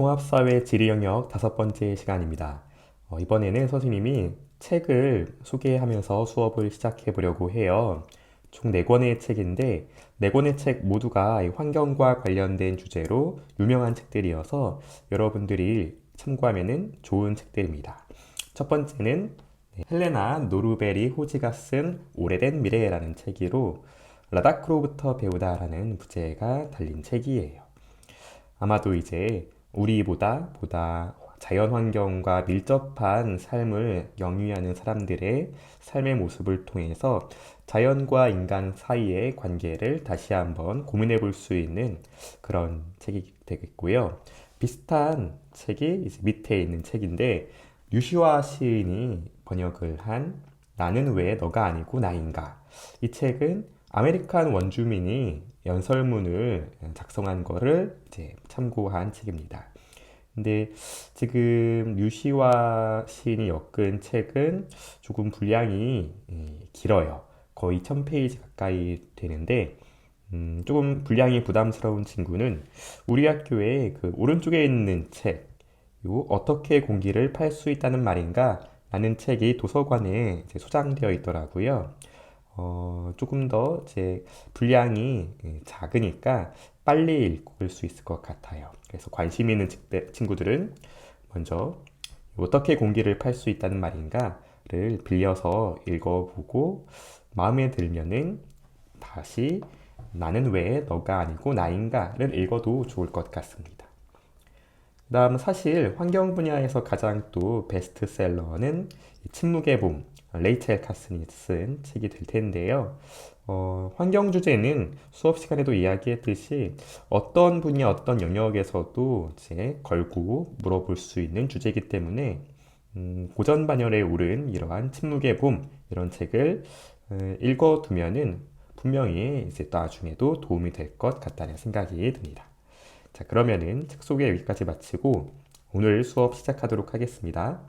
통합사회 지리 영역 다섯 번째 시간입니다. 어, 이번에는 선생님이 책을 소개하면서 수업을 시작해 보려고 해요. 총네 권의 책인데 네 권의 책 모두가 이 환경과 관련된 주제로 유명한 책들이어서 여러분들이 참고하면 좋은 책들입니다. 첫 번째는 네, 헬레나 노르베리 호지가 쓴 오래된 미래라는 책이로 라다크로부터 배우다라는 부제가 달린 책이에요. 아마도 이제 우리보다 보다 자연 환경과 밀접한 삶을 영위하는 사람들의 삶의 모습을 통해서 자연과 인간 사이의 관계를 다시 한번 고민해 볼 수 있는 그런 책이 되겠고요. 비슷한 책이 이제 밑에 있는 책인데 유시화 시인이 번역을 한 나는 왜 너가 아니고 나인가. 이 책은 아메리칸 원주민이 연설문을 작성한 거를 이제 참고한 책입니다. 근데 지금 유시와 시인이 엮은 책은 조금 분량이 예, 길어요. 거의 1000페이지 가까이 되는데 음, 조금 분량이 부담스러운 친구는 우리 학교에 그 오른쪽에 있는 책, 요 어떻게 공기를 팔 수 있다는 말인가? 라는 책이 도서관에 소장되어 있더라고요. 어, 조금 더 제 분량이 예, 작으니까 빨리 읽을 수 있을 것 같아요. 그래서 관심 있는 친구들은 먼저 어떻게 공기를 팔 수 있다는 말인가를 빌려서 읽어보고 마음에 들면은 다시 나는 왜 너가 아니고 나인가를 읽어도 좋을 것 같습니다. 그 다음 사실 환경 분야에서 가장 또 베스트셀러는 침묵의 봄, 레이첼 카슨이 쓴 책이 될 텐데요. 어, 환경 주제는 수업 시간에도 이야기했듯이 어떤 분야, 어떤 영역에서도 이제 걸고 물어볼 수 있는 주제이기 때문에 음, 고전 반열에 오른 이러한 침묵의 봄 이런 책을 어, 읽어두면은 분명히 이제 나중에도 도움이 될 것 같다는 생각이 듭니다. 자, 그러면은 책 소개 여기까지 마치고 오늘 수업 시작하도록 하겠습니다.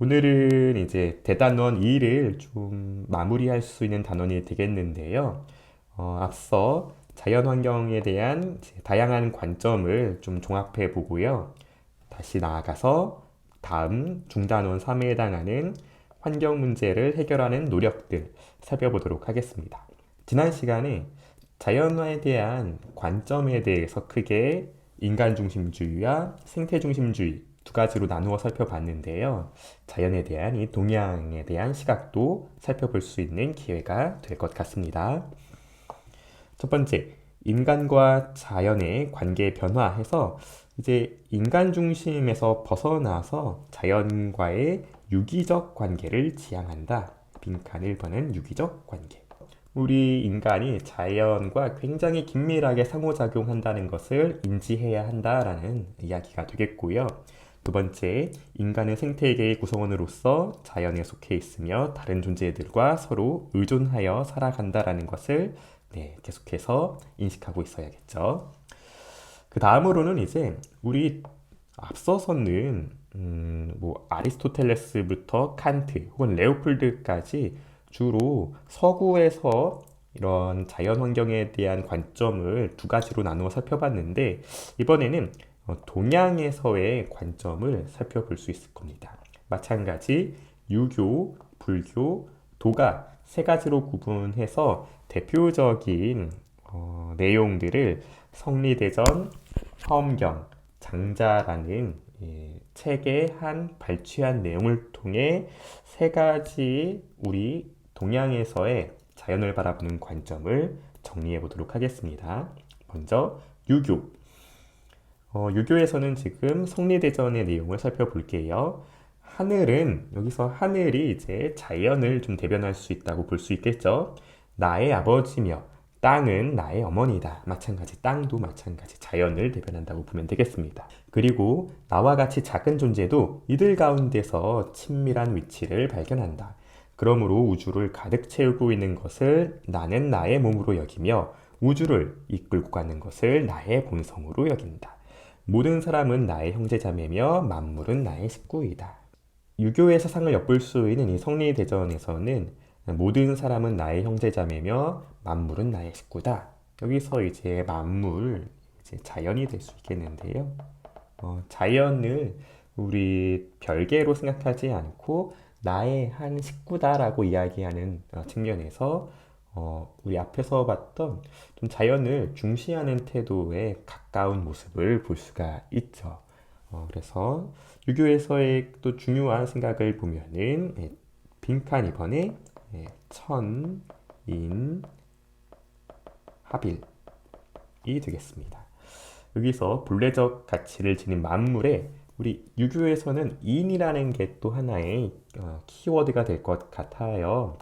오늘은 이제 대단원 2를 좀 마무리할 수 있는 단원이 되겠는데요. 어, 앞서 자연환경에 대한 다양한 관점을 좀 종합해 보고요. 다시 나아가서 다음 중단원 3에 해당하는 환경 문제를 해결하는 노력들 살펴보도록 하겠습니다. 지난 시간에 자연화에 대한 관점에 대해서 크게 인간 중심주의와 생태 중심주의 두 가지로 나누어 살펴봤는데요. 자연에 대한 이 동향에 대한 시각도 살펴볼 수 있는 기회가 될 것 같습니다. 첫 번째, 인간과 자연의 관계 변화해서 이제 인간 중심에서 벗어나서 자연과의 유기적 관계를 지향한다. 빈칸 1번은 유기적 관계. 우리 인간이 자연과 굉장히 긴밀하게 상호작용한다는 것을 인지해야 한다라는 이야기가 되겠고요. 두 번째, 인간은 생태계의 구성원으로서 자연에 속해 있으며 다른 존재들과 서로 의존하여 살아간다라는 것을 네, 계속해서 인식하고 있어야겠죠. 그 다음으로는 이제 우리 앞서서는 음, 뭐 아리스토텔레스부터 칸트 혹은 레오폴드까지 주로 서구에서 이런 자연 환경에 대한 관점을 두 가지로 나누어 살펴봤는데 이번에는 어, 동양에서의 관점을 살펴볼 수 있을 겁니다. 마찬가지 유교, 불교, 도가 세 가지로 구분해서 대표적인 어, 내용들을 성리대전, 화엄경, 장자라는 예, 책의 한 발췌한 내용을 통해 세 가지 우리 동양에서의 자연을 바라보는 관점을 정리해 보도록 하겠습니다. 먼저 유교. 어, 유교에서는 지금 성리대전의 내용을 살펴볼게요. 하늘은 여기서 하늘이 이제 자연을 좀 대변할 수 있다고 볼 수 있겠죠. 나의 아버지며 땅은 나의 어머니다. 마찬가지 땅도 마찬가지 자연을 대변한다고 보면 되겠습니다. 그리고 나와 같이 작은 존재도 이들 가운데서 친밀한 위치를 발견한다. 그러므로 우주를 가득 채우고 있는 것을 나는 나의 몸으로 여기며 우주를 이끌고 가는 것을 나의 본성으로 여긴다. 모든 사람은 나의 형제자매며 만물은 나의 식구이다. 유교의 사상을 엿볼 수 있는 이 성리대전에서는 모든 사람은 나의 형제자매며 만물은 나의 식구다. 여기서 이제 만물, 이제 자연이 될 수 있겠는데요. 어, 자연을 우리 별개로 생각하지 않고 나의 한 식구다라고 이야기하는 어, 측면에서 어, 우리 앞에서 봤던 좀 자연을 중시하는 태도에 가까운 모습을 볼 수가 있죠. 어, 그래서 유교에서의 또 중요한 생각을 보면은 예, 빈칸 이번에 예, 천, 인, 합일이 되겠습니다. 여기서 본래적 가치를 지닌 만물에 우리 유교에서는 인이라는 게 또 하나의 어, 키워드가 될 것 같아요.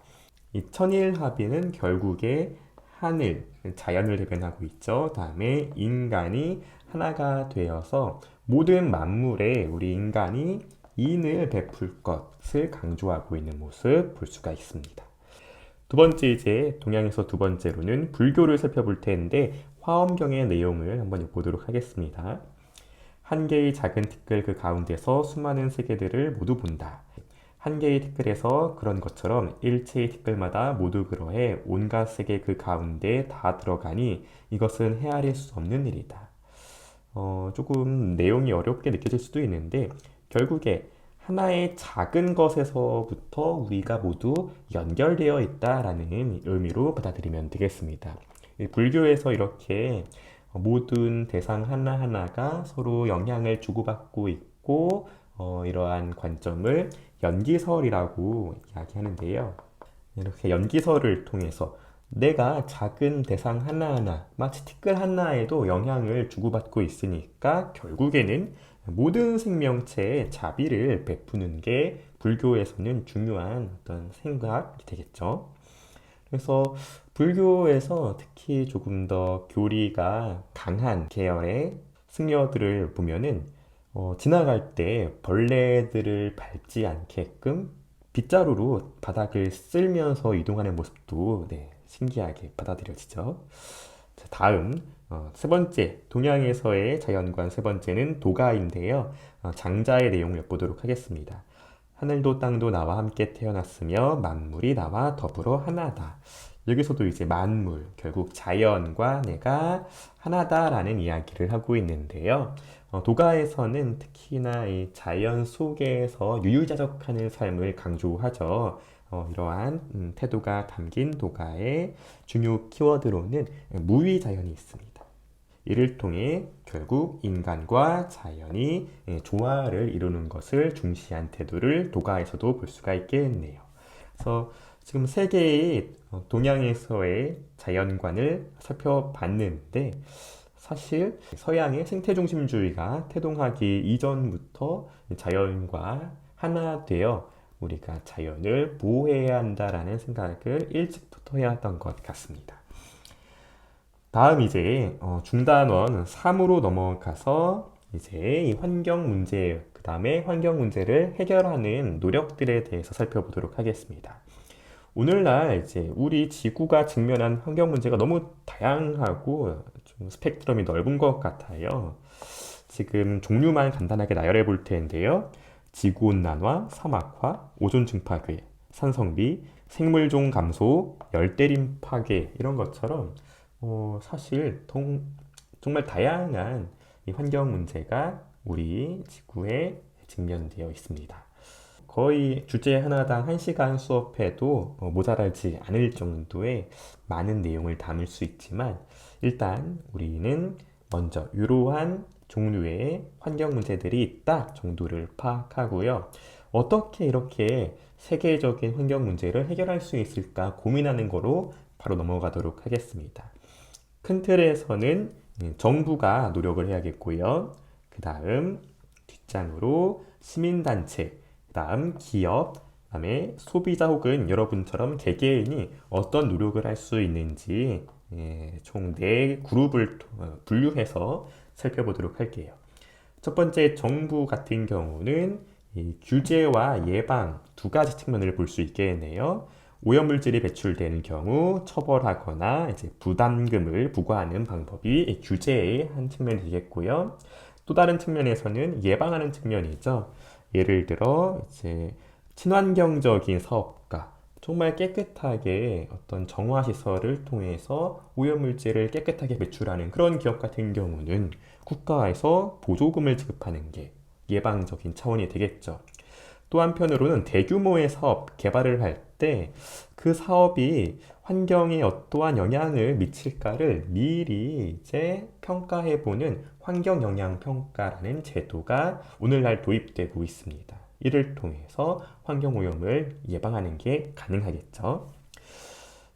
이 천일 합의는 결국에 하늘, 자연을 대변하고 있죠. 다음에 인간이 하나가 되어서 모든 만물에 우리 인간이 인을 베풀 것을 강조하고 있는 모습 볼 수가 있습니다. 두 번째 이제 동양에서 두 번째로는 불교를 살펴볼 텐데 화엄경의 내용을 한번 보도록 하겠습니다. 한 개의 작은 티끌 그 가운데서 수많은 세계들을 모두 본다. 한 개의 티끌에서 그런 것처럼 일체의 티끌마다 모두 그러해 온갖 세계 그 가운데 다 들어가니 이것은 헤아릴 수 없는 일이다. 어, 조금 내용이 어렵게 느껴질 수도 있는데 결국에 하나의 작은 것에서부터 우리가 모두 연결되어 있다라는 의미로 받아들이면 되겠습니다. 불교에서 이렇게 모든 대상 하나하나가 서로 영향을 주고받고 있고 어, 이러한 관점을 연기설이라고 이야기하는데요. 이렇게 연기설을 통해서 내가 작은 대상 하나하나, 마치 티끌 하나에도 영향을 주고받고 있으니까 결국에는 모든 생명체에 자비를 베푸는 게 불교에서는 중요한 어떤 생각이 되겠죠. 그래서 불교에서 특히 조금 더 교리가 강한 계열의 승려들을 보면은 어, 지나갈 때 벌레들을 밟지 않게끔 빗자루로 바닥을 쓸면서 이동하는 모습도 네, 신기하게 받아들여지죠. 자, 다음 어, 세 번째 동양에서의 자연관 세 번째는 도가인데요. 어, 장자의 내용을 엿보도록 하겠습니다. 하늘도 땅도 나와 함께 태어났으며 만물이 나와 더불어 하나다. 여기서도 이제 만물, 결국 자연과 내가 하나다라는 이야기를 하고 있는데요. 어, 도가에서는 특히나 이 자연 속에서 유유자적하는 삶을 강조하죠. 어, 이러한 음, 태도가 담긴 도가의 중요 키워드로는 무위자연이 있습니다. 이를 통해 결국 인간과 자연이 예, 조화를 이루는 것을 중시한 태도를 도가에서도 볼 수가 있겠네요. 그래서 지금 세 개의 어, 동양에서의 자연관을 살펴봤는데 사실 서양의 생태 중심주의가 태동하기 이전부터 자연과 하나 되어 우리가 자연을 보호해야 한다라는 생각을 일찍부터 해왔던 것 같습니다. 다음 이제 어, 중단원 3으로 넘어가서 이제 이 환경 문제, 그 다음에 환경 문제를 해결하는 노력들에 대해서 살펴보도록 하겠습니다. 오늘날 이제 우리 지구가 직면한 환경 문제가 너무 다양하고 좀 스펙트럼이 넓은 것 같아요. 지금 종류만 간단하게 나열해 볼 텐데요. 지구온난화, 사막화, 오존 증파괴, 산성비, 생물종 감소, 열대림 파괴 이런 것처럼 어, 사실 동, 정말 다양한 이 환경 문제가 우리 지구에 직면되어 있습니다. 거의 주제 하나당 1시간 수업해도 어, 모자라지 않을 정도의 많은 내용을 담을 수 있지만 일단 우리는 먼저 이러한 종류의 환경 문제들이 있다 정도를 파악하고요. 어떻게 이렇게 세계적인 환경 문제를 해결할 수 있을까 고민하는 거로 바로 넘어가도록 하겠습니다. 큰 틀에서는 정부가 노력을 해야겠고요. 그 다음 뒷장으로 시민단체, 그 다음 기업, 그 다음에 소비자 혹은 여러분처럼 개개인이 어떤 노력을 할 수 있는지 예, 총 네 그룹을 어, 분류해서 살펴보도록 할게요. 첫 번째 정부 같은 경우는 규제와 예방 두 가지 측면을 볼 수 있겠네요. 오염물질이 배출되는 경우 처벌하거나 이제 부담금을 부과하는 방법이 규제의 한 측면이 되겠고요. 또 다른 측면에서는 예방하는 측면이죠. 예를 들어 이제 친환경적인 사업가, 정말 깨끗하게 어떤 정화 시설을 통해서 오염물질을 깨끗하게 배출하는 그런 기업 같은 경우는 국가에서 보조금을 지급하는 게 예방적인 차원이 되겠죠. 또 한편으로는 대규모의 사업 개발을 할 때 그 사업이 환경에 어떠한 영향을 미칠까를 미리 이제 평가해 보는 환경 영향 평가라는 제도가 오늘날 도입되고 있습니다. 이를 통해서 환경 오염을 예방하는 게 가능하겠죠.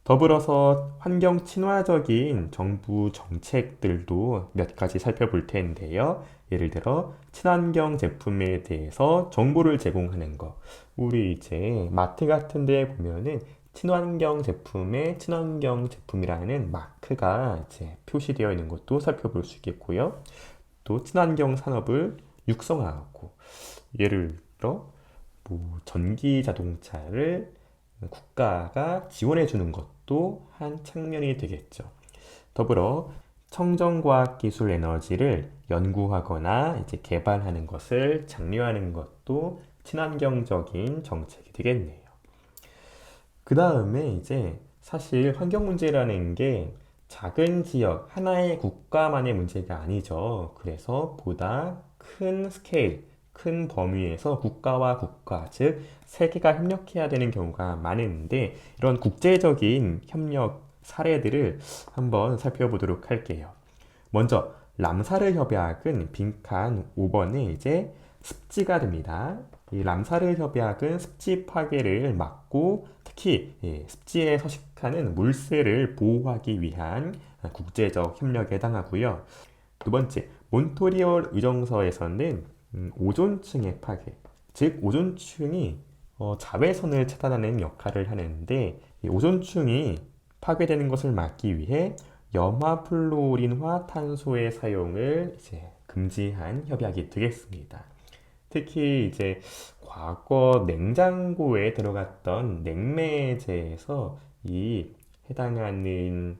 더불어서 환경 친화적인 정부 정책들도 몇 가지 살펴볼 텐데요. 예를 들어 친환경 제품에 대해서 정보를 제공하는 거. 우리 이제 마트 같은 데 보면은 친환경 제품에 친환경 제품이라는 마크가 이제 표시되어 있는 것도 살펴볼 수 있겠고요. 또 친환경 산업을 육성하고 예를 들어 뭐 전기 자동차를 국가가 지원해 주는 것 도한 측면이 되겠죠. 더불어 청정과학 기술 에너지를 연구하거나 이제 개발하는 것을 장려하는 것도 친환경적인 정책이 되겠네요. 그 다음에 이제 사실 환경 문제라는 게 작은 지역, 하나의 국가만의 문제가 아니죠. 그래서 보다 큰 스케일, 큰 범위에서 국가와 국가, 즉 세계가 협력해야 되는 경우가 많은데 이런 국제적인 협력 사례들을 한번 살펴보도록 할게요. 먼저 람사르 협약은 빈칸 5번에 이제 습지가 됩니다. 이 람사르 협약은 습지 파괴를 막고 특히 예, 습지에 서식하는 물새를 보호하기 위한 국제적 협력에 해당하고요. 두 번째, 몬토리올 의정서에서는 음, 오존층의 파괴, 즉 오존층이 어, 자외선을 차단하는 역할을 하는데 오존층이 파괴되는 것을 막기 위해 염화플로린화 탄소의 사용을 이제 금지한 협약이 되겠습니다. 특히 이제 과거 냉장고에 들어갔던 냉매제에서 이 해당하는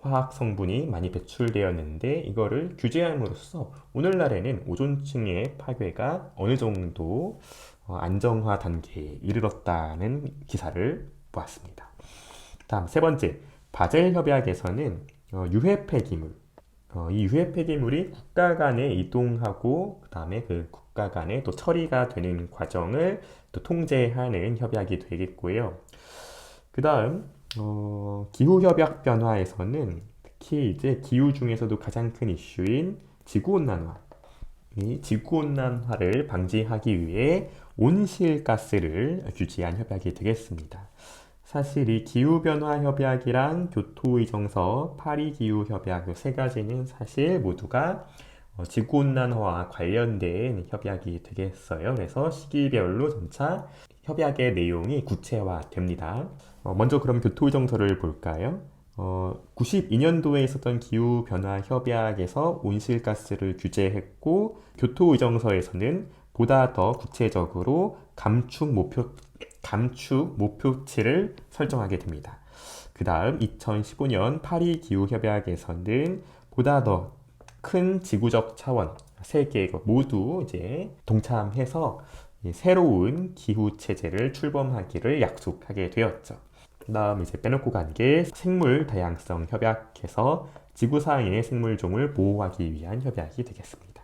화학 성분이 많이 배출되었는데 이거를 규제함으로써 오늘날에는 오존층의 파괴가 어느 정도 어, 안정화 단계에 이르렀다는 기사를 보았습니다. 다음 세 번째 바젤 협약에서는 어, 유해 폐기물 어, 이 유해 폐기물이 국가 간에 이동하고 그 다음에 그 국가 간에 또 처리가 되는 과정을 또 통제하는 협약이 되겠고요. 그 다음 어, 기후 협약 변화에서는 특히 이제 기후 중에서도 가장 큰 이슈인 지구 온난화 이 지구 온난화를 방지하기 위해 온실가스를 규제한 협약이 되겠습니다. 사실 이 기후변화 협약이랑 교토의정서, 파리기후협약 세 가지는 사실 모두가 어, 지구온난화와 관련된 협약이 되겠어요. 그래서 시기별로 점차 협약의 내용이 구체화됩니다. 어, 먼저 그럼 교토의정서를 볼까요? 어, 92년도에 있었던 기후변화 협약에서 온실가스를 규제했고 교토의정서에서는 보다 더 구체적으로 감축 목표 감축 목표치를 설정하게 됩니다. 그 다음 2015년 파리 기후협약에서는 보다 더 큰 지구적 차원 세계 모두 이제 동참해서 새로운 기후 체제를 출범하기를 약속하게 되었죠. 그다음 이제 빼놓고 간 게 생물 다양성 협약에서 지구상의 생물종을 보호하기 위한 협약이 되겠습니다.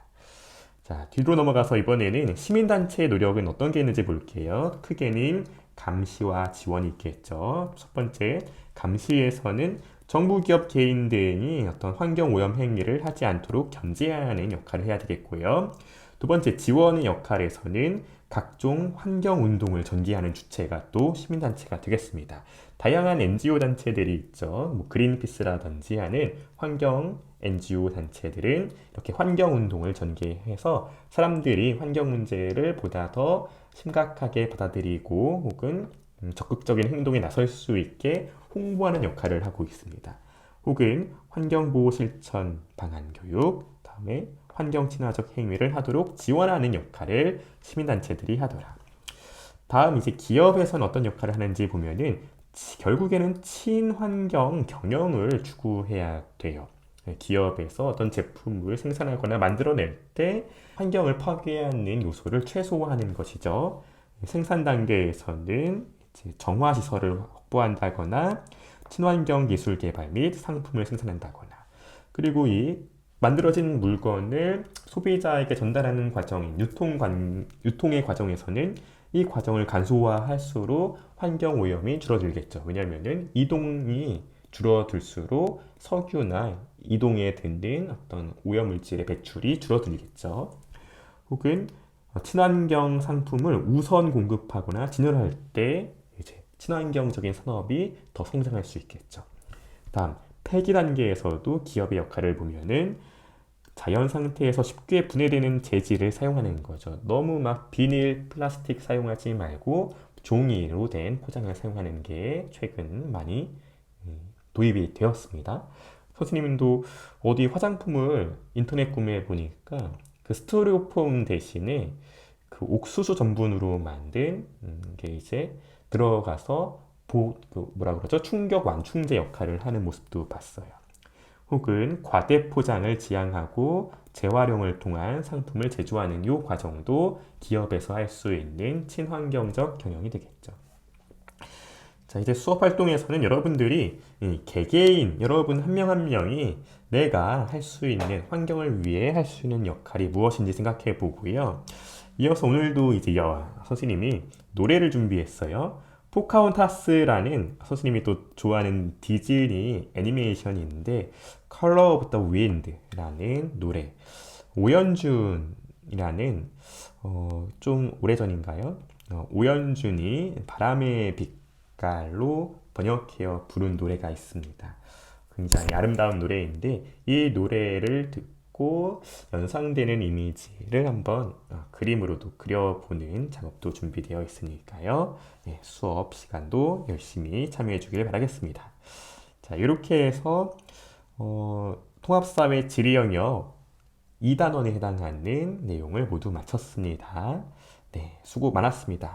자, 뒤로 넘어가서 이번에는 시민단체의 노력은 어떤 게 있는지 볼게요. 크게는 감시와 지원이 있겠죠. 첫 번째, 감시에서는 정부 기업 개인 등이 어떤 환경 오염 행위를 하지 않도록 견제하는 역할을 해야 되겠고요. 두 번째, 지원의 역할에서는 각종 환경 운동을 전개하는 주체가 또 시민단체가 되겠습니다. 다양한 NGO 단체들이 있죠. 뭐 그린피스라든지 하는 환경 NGO 단체들은 이렇게 환경 운동을 전개해서 사람들이 환경 문제를 보다 더 심각하게 받아들이고 혹은 음, 적극적인 행동에 나설 수 있게 홍보하는 역할을 하고 있습니다. 혹은 환경보호 실천 방안 교육, 다음에 환경 친화적 행위를 하도록 지원하는 역할을 시민단체들이 하더라. 다음 이제 기업에서는 어떤 역할을 하는지 보면은 결국에는 친환경 경영을 추구해야 돼요. 네, 기업에서 어떤 제품을 생산하거나 만들어낼 때 환경을 파괴하는 요소를 최소화하는 것이죠. 생산 단계에서는 정화 시설을 확보한다거나 친환경 기술 개발 및 상품을 생산한다거나 그리고 이 만들어진 물건을 소비자에게 전달하는 과정인 유통 관, 유통의 과정에서는 이 과정을 간소화할수록 환경 오염이 줄어들겠죠. 왜냐하면은 이동이 줄어들수록 석유나 이동에 드는 어떤 오염물질의 배출이 줄어들겠죠. 혹은 친환경 상품을 우선 공급하거나 진열할 때 친환경적인 산업이 더 성장할 수 있겠죠. 다음 폐기 단계에서도 기업의 역할을 보면은 자연 상태에서 쉽게 분해되는 재질을 사용하는 거죠. 너무 막 비닐, 플라스틱 사용하지 말고 종이로 된 포장을 사용하는 게 최근 많이 음, 도입이 되었습니다. 선생님도 어디 화장품을 인터넷 구매해 보니까 그 스티로폼 대신에 그 옥수수 전분으로 만든 음, 게 이제 들어가서 보, 그 뭐라 그러죠? 충격 완충제 역할을 하는 모습도 봤어요. 혹은 과대 포장을 지향하고 재활용을 통한 상품을 제조하는 이 과정도 기업에서 할 수 있는 친환경적 경영이 되겠죠. 자, 이제 수업 활동에서는 여러분들이 이 개개인 여러분 한 명 한 명이 내가 할 수 있는 환경을 위해 할 수 있는 역할이 무엇인지 생각해 보고요. 이어서 오늘도 이제 여 선생님이 노래를 준비했어요. 포카혼타스라는 선생님이 또 좋아하는 디즈니 애니메이션이 있는데 Color of the Wind라는 노래 오연준이라는 어, 좀 오래전인가요? 어, 오연준이 바람의 빛깔로 번역해어 부른 노래가 있습니다. 굉장히 아름다운 노래인데 이 노래를 듣 고 연상되는 이미지를 한번 어, 그림으로도 그려보는 작업도 준비되어 있으니까요. 예, 수업 시간도 열심히 참여해 주길 바라겠습니다. 자, 이렇게 해서 어, 통합사회 지리 영역 2단원에 해당하는 내용을 모두 마쳤습니다. 네, 수고 많았습니다.